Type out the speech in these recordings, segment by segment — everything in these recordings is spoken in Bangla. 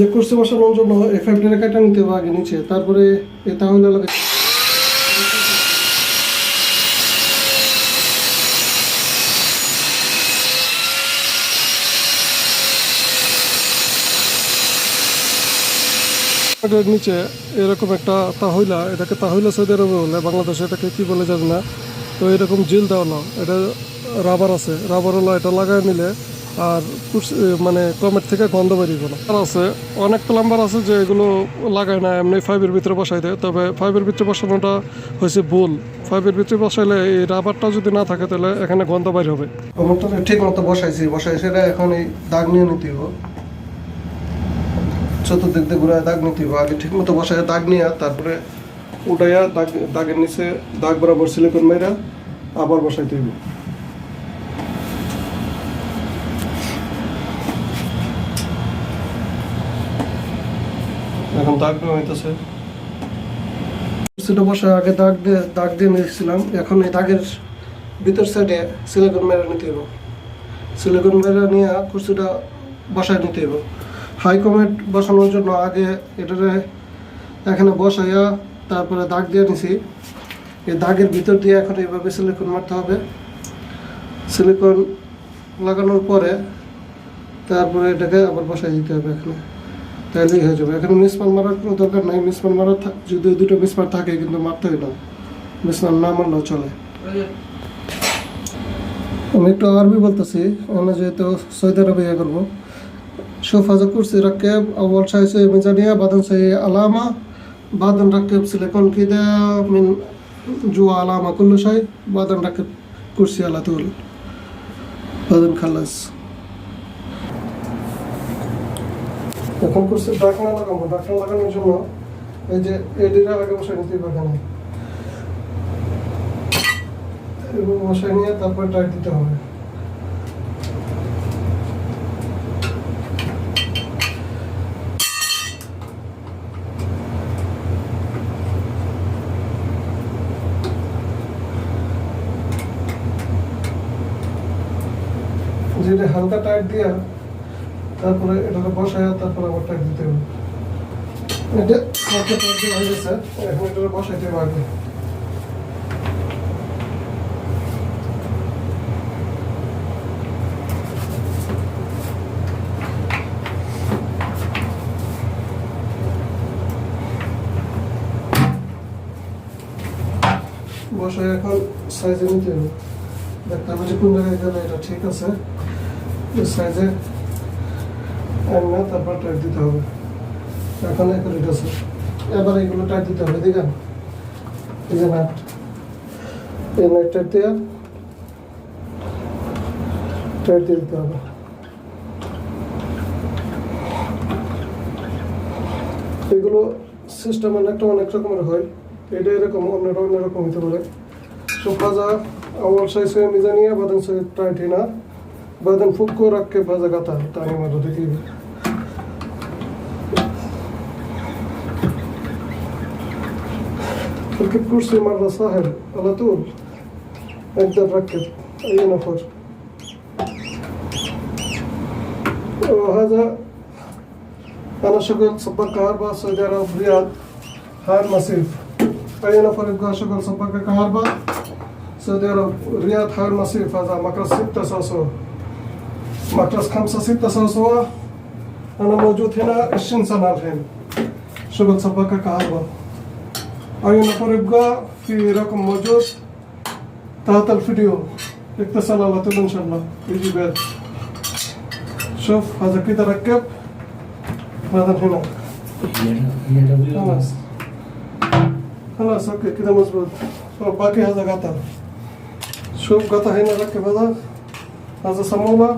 যে কুর্সি বসানোর জন্য এই কাটা নিতে হবে নিচে, তারপরে এ তাহলে লাগে এটার নিচে এরকম একটা তাহইলা, এটাকে তাহইলা সৌদি আরবে বলে, বাংলাদেশে এটাকে কি বলে জানি না। তো এরকম জিল দেওয়া না এটা রাবার আছে রাবার হলো এটা লাগাই নিলে আর মানে কমের থেকে গন্ধ বেরিয়ে না আর আছে, অনেক প্লাম্বার আছে যে এগুলো লাগায় না, এমনি ফাইভের ভিতরে বসাই দেয়। তবে ফাইভের ভিতরে বসানোটা হয়েছে ভুল। ফাইভের ভিতরে বসাইলে এই রাবারটা যদি না থাকে, তাহলে এখানে গন্ধ বাইর হবে। ঠিক মতো বসাইছি। বসাই সেটা এখন এই দাগ নিয়ে নিতে হবে চতুর্দিক দিয়ে ঘুরে দাগ নিতে হবে আগে ঠিক মতো বসায় দাগ নিয়ে, তারপরে উঠাইয়া দাগ দাগের নিচে দাগ বরাবর সিলিকন মেরা আবার বসাইতে হবে এখন দাগ হইতেছে। সেটা বসে আগে দাগ দিয়ে দাগ দিয়ে নিয়েছিলাম এখন এই দাগের ভিতর সাইডে সিলিকন মেরা নিতে হবে সিলিকন মেরা নিয়ে কুর্সিটা বসায় নিতে হবে হাই কমেন্ট বসানোর জন্য আগে এটারে এখানে বসাইয়া তারপরে দাগ দিয়ে নিছি। এই দাগের ভিতর দিয়ে এখন এইভাবে সিলিকন মারতে হবে। সিলিকন লাগানোর পরে তারপরে এটাকে আবার বসাই দিতে হবে এখানে। তাহলেই হয়ে যাবে এখানে মিসমার মারার কোনো দরকার নাই মিসমার মারার থাক- যদি দুটো মিসমার থাকে কিন্তু মারতে হয় না মিসমার না মারলেও চলে আমি একটু আরবি বলতেছি আমরা যেহেতু সৌদি আরবে ইয়ে করবো شوف هذا كرسي ركب أول شيء يسوي ميزانية بعدين يسوي علامة بعدين نركب سيليكون كده من جوا علامة كل شيء بعدين نركب كرسي على طول بعدين خلص এখন কুর্সি ডাকনা লাগাবো, ডাকনা লাগানোর জন্য এই যে এডিটা আগে বসাই নিতে হবে এখানে এবং বসাই নিয়ে তারপর টাইট দিতে হবে। যেটা হালকা টাইট দিয়া তারপরে এটাকে বসায়, তারপরে আবার টাইট দিতে হবে। এটা হয়ে গেছে বসায় এখন সাইজে নিতে হবে। দেখতে হবে যে কোন জায়গায় গেলে এটা ঠিক আছে। সাইজে না তারপর টাইট দিতে হবে। এখন এক লিটার এবার এগুলো টাইট দিতে হবে দেখেন এই যে নাট এই নাট দিয়ে টাইট দিয়ে দিতে হবে। এগুলো সিস্টেম অনেকটা অনেক রকমের হয়। এটা এরকম, অন্যটা অন্যরকম হতে পারে। সোফাজা আমার সাইজ মিজানিয়া, বাদাম সাইজ টাইটিনা بعدين يسوي تايت هنا بعدين فكه وركب هذا قطع تاني مرة دقيقة ركب كرسي مرة سهل على طول اقدر ركب أي نفر وهذا أنا شغل سباق كهرباء سعودي عرب رياض هاي المسيف أي نفر يبغى شغل سباق كهرباء سعودي عرب رياض هاي المصيف هذا مكرس ستة سوسو مكرس خمسة ستة سوسو أنا موجود هنا 20 سنة الحين شغل سباكة كهرباء أي نفر يبغى في رقم موجود تحت الفيديو اتصل على طول إن شاء الله يجي بيت شوف هذا كده ركب هذا هنا خلاص خلاص اوكي كده مظبوط باقي هذا قطع شوف قطع هنا ركب هذا هذا صمولة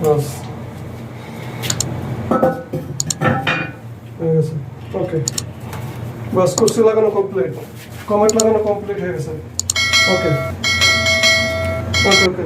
বাস হয়ে গেছে ওকে বাস কুর্সি লাগানো কমপ্লিট কমেন্ট লাগানো কমপ্লিট হয়ে গেছে ওকে ওকে ওকে